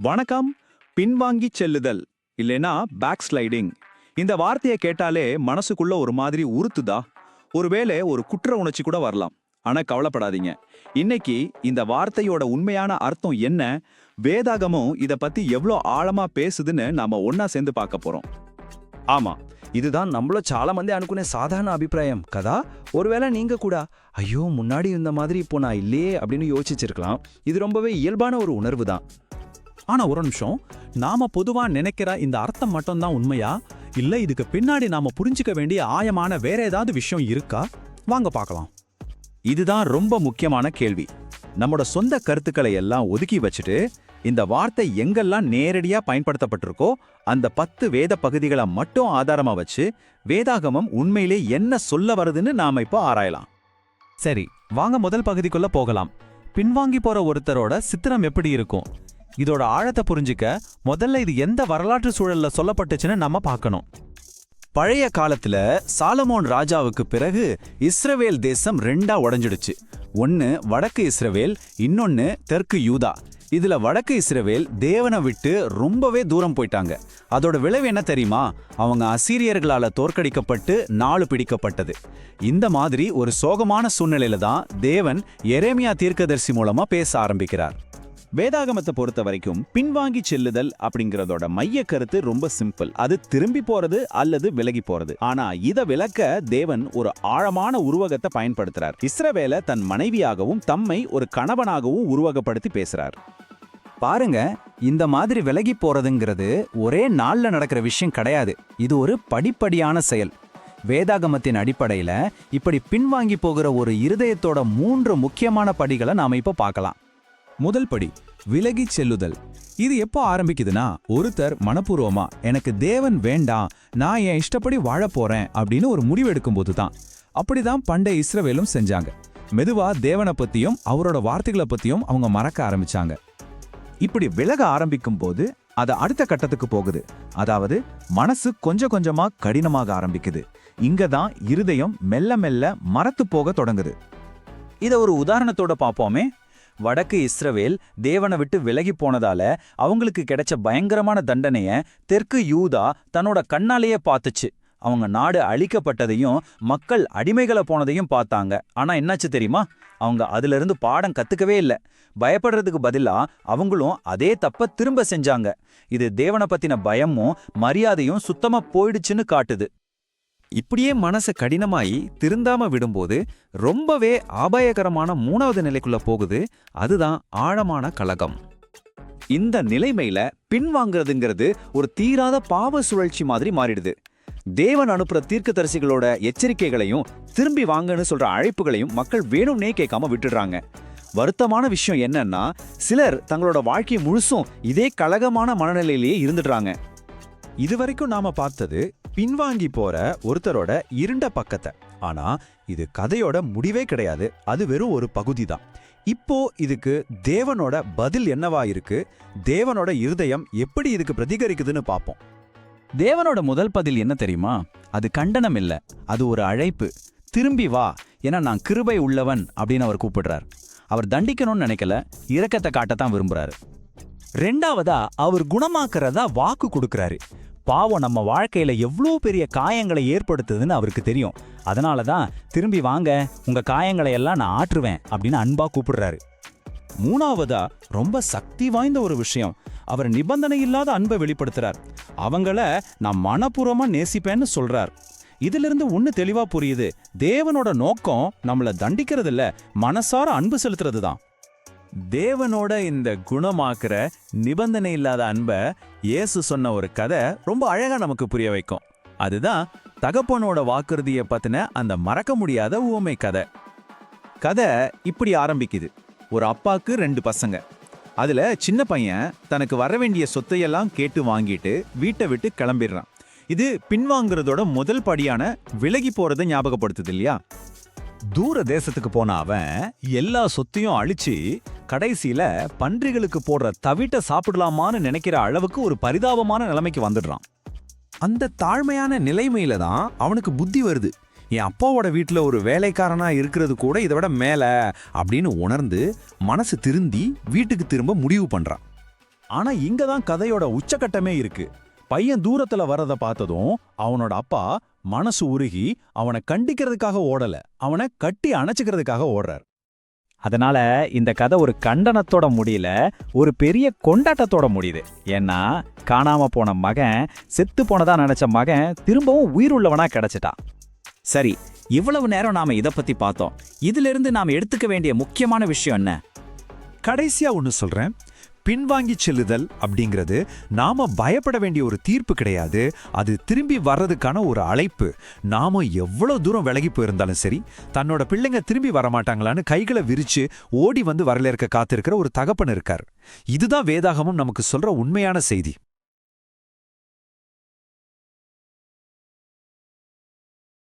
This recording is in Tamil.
வணக்கம் பின்வாங்கி செல்லுதல் இல்லைனா பேக் ஸ்லைடிங் இந்த வார்த்தையை கேட்டாலே மனசுக்குள்ள ஒரு மாதிரி உறுத்துதா ஒருவேளை ஒரு குற்ற உணர்ச்சி கூட வரலாம் ஆனா கவலைப்படாதீங்க இன்னைக்கு இந்த வார்த்தையோட உண்மையான அர்த்தம் என்ன வேதாகமும் இத பத்தி எவ்வளோ ஆழமா பேசுதுன்னு நாம ஒன்னா சேர்ந்து பார்க்க போறோம் ఆమా இதுதான் நம்மள చాలా మంది అనుకునే సాధారణ అభిప్రాయం కదా ஒருவேளை நீங்க கூட ஐயோ முன்னாடி இந்த மாதிரி இப்போ நான் இல்லையே அப்படின்னு யோசிச்சிருக்கலாம் இது ரொம்பவே இயல்பான ஒரு உணர்வு தான் ஆனா ஒரு நிமிஷம் நாம பொதுவா நினைக்கிற இந்த அர்த்தம் மட்டும்தான் உண்மையா? இல்ல இதுக்கு பின்னாடி நாம புரிஞ்சுக்க வேண்டிய ஆயமான வேற ஏதாவது விஷயம் இருக்கா? வாங்க பார்க்கலாம். இதுதான் ரொம்ப முக்கியமான கேள்வி. நம்மோட சொந்த கருத்துக்களை எல்லாம் ஒதுக்கி வச்சுட்டு இந்த வார்த்தை எங்கெல்லாம் நேரடியா பயன்படுத்தப்பட்டிருக்கோ அந்த பத்து வேத பகுதிகளை மட்டும் ஆதாரமா வச்சு வேதாகமம் உண்மையிலே என்ன சொல்ல வருதுன்னு நாம இப்போ ஆராயலாம். சரி வாங்க முதல் பகுதிக்குள்ள போகலாம். பின்வாங்கி போற ஒருத்தரோட சித்திரம் எப்படி இருக்கும்? இதோட ஆழத்தை புரிஞ்சுக்க முதல்ல இது எந்த வரலாற்று சூழல்ல சொல்லப்பட்டுச்சுன்னு நம்ம பார்க்கணும். பழைய காலத்துல சாலமோன் ராஜாவுக்கு பிறகு இஸ்ரவேல் தேசம் ரெண்டா உடஞ்சிடுச்சு. ஒன்னு வடக்கு இஸ்ரவேல் இன்னொன்னு தெற்கு யூதா. இதுல வடக்கு இஸ்ரவேல் தேவனை விட்டு ரொம்பவே தூரம் போயிட்டாங்க. அதோட விளைவு என்ன தெரியுமா? அவங்க அசீரியர்களால தோற்கடிக்கப்பட்டு நாலு பிடிக்கப்பட்டது. இந்த மாதிரி ஒரு சோகமான சூழ்நிலையில தான் தேவன் எரேமியா தீர்க்கதரிசி மூலமா பேச ஆரம்பிக்கிறார். வேதாகமத்தை பொறுத்த வரைக்கும் பின்வாங்கி செல்லுதல் அப்படிங்கறதோட மைய கருத்து ரொம்ப சிம்பிள் அது திரும்பி போறது அல்லது விலகி போறது. ஆனா இதை விளக்க தேவன் ஒரு ஆழமான உருவகத்தை பயன்படுத்துறார். இஸ்ரவேல தன் மனைவியாகவும் தம்மை ஒரு கணவனாகவும் உருவகப்படுத்தி பேசுறார். பாருங்க இந்த மாதிரி விலகி போறதுங்கிறது ஒரே நாள்ல நடக்கிற விஷயம் கிடையாது. இது ஒரு படிப்படியான செயல். வேதாகமத்தின் அடிப்படையில இப்படி பின்வாங்கி போகிற ஒரு இருதயத்தோட மூன்று முக்கியமான படிகளை நாம இப்ப பார்க்கலாம். முதல் படி விலகி செல்லுதல். இது எப்போ ஆரம்பிக்குதுன்னா ஒருத்தர் மனப்பூர்வமா எனக்கு தேவன் வேண்டாம் நான் என் இஷ்டப்படி வாழப் போறேன் அப்படின்னு ஒரு முடிவெடுக்கும் போது தான் அப்படிதான் பண்டைய இஸ்ரவேலும் செஞ்சாங்க. மெதுவா தேவனை பத்தியும் அவரோட வார்த்தைகளை பத்தியும் அவங்க மறக்க ஆரம்பிச்சாங்க. இப்படி விலக ஆரம்பிக்கும் போது அது அடுத்த கட்டத்துக்கு போகுது. அதாவது மனசு கொஞ்சம் கொஞ்சமா கடினமாக ஆரம்பிக்குது. இங்க தான் இருதயம் மெல்ல மெல்ல மரத்து போக தொடங்குது. இதை ஒரு உதாரணத்தோட பார்ப்போமே. வடக்கு இஸ்ரவேல் தேவனை விட்டு விலகி போனதால அவங்களுக்கு கிடைச்ச பயங்கரமான தண்டனைய தெற்கு யூதா தன்னோட கண்ணாலேயே பார்த்துச்சு. அவங்க நாடு அழிக்கப்பட்டதையும் மக்கள் அடிமைகளை போனதையும் பார்த்தாங்க. ஆனா என்னாச்சு தெரியுமா? அவங்க அதுல இருந்து பாடம் கத்துக்கவே இல்லை. பயப்படுறதுக்கு பதிலா அவங்களும் அதே தப்ப திரும்ப செஞ்சாங்க. இது தேவனை பத்தின பயமும் மரியாதையும் சுத்தமா போயிடுச்சுன்னு காட்டுது. இப்படியே மனசு கடினமாயி திருந்தாம விடும்போது ரொம்பவே ஆபாயகரமான மூணாவது நிலைக்குள்ள போகுது. அதுதான் ஆழமான கலகம். இந்த நிலைமையில பின்வாங்கிறதுங்கிறது ஒரு தீராத பாவ சுழற்சி மாதிரி மாறிடுது. தேவன் அனுப்புற தீர்க்கதரிசிகளோட எச்சரிக்கைகளையும் திரும்பி வாங்கன்னு சொல்ற அழைப்புகளையும் மக்கள் வேணும்னே கேட்காம விட்டுடுறாங்க. வருத்தமான விஷயம் என்னன்னா சிலர் தங்களோட வாழ்க்கை முழுசும் இதே கழகமான மனநிலையிலேயே இருந்துடுறாங்க. இதுவரைக்கும் நாம பார்த்தது பின்வாங்கி போற ஒருத்தரோட இருண்ட பக்கத்தை. ஆனா இது கதையோட முடிவே கிடையாது. அது வெறும் ஒரு பகுதி தான் இப்போ இதுக்கு தேவனோட பதில் என்னவா இருக்கு? தேவனோட இருதயம் எப்படி இதுக்கு பிரதிகரிக்குதுன்னு பார்ப்போம் தேவனோட முதல் பதில் என்ன தெரியுமா? அது கண்டனம் இல்லை. அது ஒரு அழைப்பு. திரும்பி வா. ஏன்னா நான் கிருபை உள்ளவன் அப்படின்னு அவர் கூப்பிடுறார். அவர் தண்டிக்கணும்னு நினைக்கல. இரக்கத்தை காட்டத்தான் விரும்புறாரு. ரெண்டாவதா அவர் குணமாக்குறதா வாக்கு கொடுக்கறாரு. பாவம் நம்ம வாழ்க்கையில எவ்வளோ பெரிய காயங்களை ஏற்படுத்துதுன்னு அவருக்கு தெரியும். அதனால தான் திரும்பி வாங்க உங்க காயங்களை எல்லாம் நான் ஆற்றுவேன் அப்படின்னு அன்பா கூப்பிடுறாரு. மூணாவதா ரொம்ப சக்தி வாய்ந்த ஒரு விஷயம். அவர் நிபந்தனை இல்லாத அன்பை வெளிப்படுத்துறார். அவங்கள நான் மனப்பூர்வமா நேசிப்பேன்னு சொல்றார். இதிலிருந்து ஒன்று தெளிவா புரியுது. தேவனோட நோக்கம் நம்மளை தண்டிக்கிறது இல்ல மனசார அன்பு செலுத்துறது தான் தேவனோட இந்த குணமாக்குற நிபந்தனை இல்லாத அன்பை இயேசு சொன்ன ஒரு கதை ரொம்ப அழகா நமக்கு புரிய வைக்கும். அதுதான் தகப்பனோட வாக்குறுதியை பத்தின அந்த மறக்க முடியாத உவமை கதை. கதை இப்படி ஆரம்பிக்குது. ஒரு அப்பாக்கு ரெண்டு பசங்க. அதுல சின்ன பையன் தனக்கு வர வேண்டிய சொத்தையெல்லாம் கேட்டு வாங்கிட்டு வீட்டை விட்டு கிளம்பிடுறான். இது பின்வாங்குறதோட முதல் படியான விலகி போறதை ஞாபகப்படுத்துது இல்லையா? தூர தேசத்துக்கு போன அவன் எல்லா சொத்தையும் அழிச்சு கடைசியில பன்றிகளுக்கு போடுற தவிட்ட சாப்பிடலாமான்னு நினைக்கிற அளவுக்கு ஒரு பரிதாபமான நிலைமைக்கு வந்துடுறான். அந்த தாழ்மையான நிலைமையில தான் அவனுக்கு புத்தி வருது. என் அப்பாவோட வீட்டில் ஒரு வேலைக்காரனா இருக்கிறது கூட இதை விட மேல அப்படின்னு உணர்ந்து மனசு திருந்தி வீட்டுக்கு திரும்ப முடிவு பண்றான். ஆனா இங்க தான் கதையோட உச்சக்கட்டமே இருக்கு. பையன் தூரத்துல வர்றதை பார்த்ததும் அவனோட அப்பா மனசு உருகி அவனை கண்டிக்கிறதுக்காக ஓடல. அவனை கட்டி அணைச்சுக்கிறதுக்காக ஓடுறார். அதனால இந்த கதை ஒரு கண்டனத்தோட முடியல ஒரு பெரிய கொண்டாட்டத்தோட முடியுது. ஏன்னா காணாம போன மகன் செத்து போனதா நினைச்ச மகன் திரும்பவும் உயிருள்ளவனா கிடைச்சிட்டான். சரி இவ்வளவு நேரம் நாம இதை பத்தி பார்த்தோம். இதுல இருந்து நாம எடுத்துக்க வேண்டிய முக்கியமான விஷயம் என்ன? கடைசியா ஒன்று சொல்றேன். பின்வாங்கி செல்லுதல் அப்படிங்கிறது நாம பயப்பட வேண்டிய ஒரு தீர்ப்பு கிடையாது. அது திரும்பி வர்றதுக்கான ஒரு அழைப்பு. நாம எவ்வளவு தூரம் விலகி போயிருந்தாலும் சரி தன்னோட பிள்ளைங்க திரும்பி வரமாட்டாங்களான்னு கைகளை விரிச்சு ஓடி வந்து வரலேற்க காத்திருக்கிற ஒரு தகப்பன் இருக்கார். இதுதான் வேதாகமும் நமக்கு சொல்ற உண்மையான செய்தி.